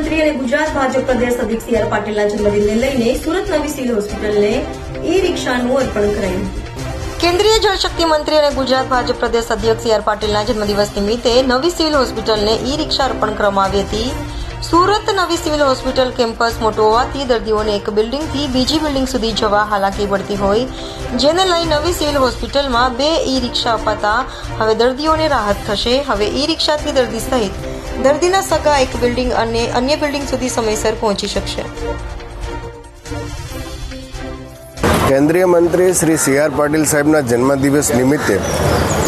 મંત્રી અને ગુજરાત ભાજપ પ્રદેશ અધ્યક્ષ સી આર પાટીલના જન્મદિનને લઈને સુરત નવી સિવિલ હોસ્પિટલને ઈ રિક્ષાનું અર્પણ કરાયું. કેન્દ્રીય જળશક્તિ મંત્રી અને ગુજરાત ભાજપ પ્રદેશ અધ્યક્ષ સી આર પાટીલના જન્મદિવસ નિમિત્તે નવી સિવિલ હોસ્પિટલને ઈ રિક્ષા અર્પણ કરવામાં આવી હતી. સુરત નવી સિવિલ હોસ્પિટલ કેમ્પસ મોટું હોવાથી દર્દીઓને એક બિલ્ડિંગથી બીજી બિલ્ડિંગ સુધી જવા હાલાકી પડતી હોય, જેને લઈ નવી સિવિલ હોસ્પિટલમાં બે ઈ રિક્ષા અપાતા હવે દર્દીઓને રાહત થશે. હવે ઈ રિક્ષાથી દર્દી સહિત દર્દીના સગા એક બિલ્ડિંગ અને અન્ય બિલ્ડિંગ સુધી સમયસર પહોંચી શકશે. કેન્દ્રીય મંત્રી શ્રી સી આર પાટીલ સાહેબના જન્મદિવસ નિમિત્તે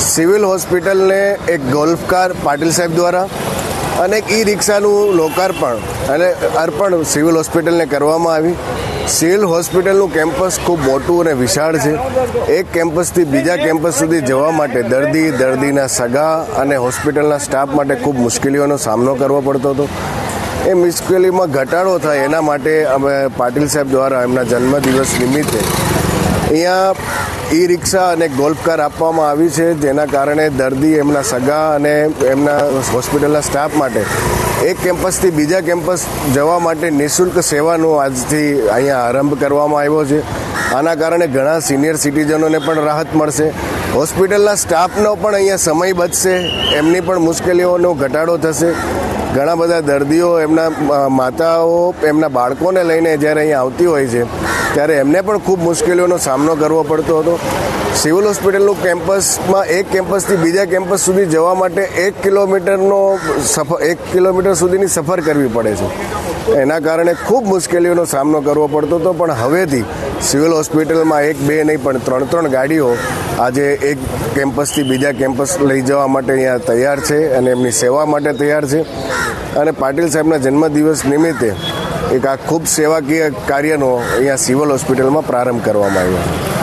સિવિલ હોસ્પિટલને એક ગોલ્ફ કાર પાટીલ સાહેબ દ્વારા અને એક ઈ રિક્ષાનું લોકાર્પણ અને અર્પણ સિવિલ હોસ્પિટલને કરવામાં આવી. સિવિલ હોસ્પિટલનું કેમ્પસ ખૂબ મોટું અને વિશાળ છે. એક કેમ્પસથી બીજા કેમ્પસ સુધી જવા માટે દર્દી, દર્દીના સગા અને હોસ્પિટલના સ્ટાફ માટે ખૂબ મુશ્કેલીઓનો સામનો કરવો પડતો હતો. એ મુશ્કેલીમાં ઘટાડો થાય એના માટે અમે પાટીલ સાહેબ દ્વારા એમના જન્મદિવસ નિમિત્તે અહીંયા ઈ રિક્ષા અને ગોલ્ફ કાર આપવામાં આવી છે, જેના કારણે દર્દી એમના સગા અને એમના હોસ્પિટલના સ્ટાફ માટે એક કેમ્પસથી બીજા કેમ્પસ જવા માટે નિઃશુલ્ક સેવાનો આજથી અહીંયા આરંભ કરવામાં આવ્યો છે. આના કારણે ઘણા સિનિયર સિટીઝનોને પણ રાહત મળશે. હોસ્પિટલના સ્ટાફનો પણ અહીંયા સમય બચશે, એમની પણ મુશ્કેલીઓનો ઘટાડો થશે. ઘણા બધા દર્દીઓ એમના માતાઓ, એમના બાળકોને લઈને જ્યારે અહીંયા આવતી હોય છે, ત્યારે એમને પણ ખૂબ મુશ્કેલીઓનો સામનો કરવો પડતો હતો. સિવિલ હોસ્પિટલનું કેમ્પસમાં એક કેમ્પસથી બીજા કેમ્પસ સુધી જવા માટે એક કિલોમીટરનો સફર, એક કિલોમીટર સુધીની સફર કરવી પડે છે. એના કારણે ખૂબ મુશ્કેલીઓનો સામનો કરવો પડતો હતો, પણ હવેથી સિવિલ હોસ્પિટલમાં એક, બે નહીં, પણ ત્રણ ત્રણ ગાડીઓ આજે એક કેમ્પસથી બીજા કેમ્પસ લઈ જવા માટે અહીંયા તૈયાર છે અને એમની સેવા માટે તૈયાર છે. અને પાટીલ સાહેબના જન્મદિવસ નિમિત્તે એક આ ખૂબ સેવાકીય કાર્યનો અહીંયા સિવિલ હોસ્પિટલમાં પ્રારંભ કરવામાં આવ્યો.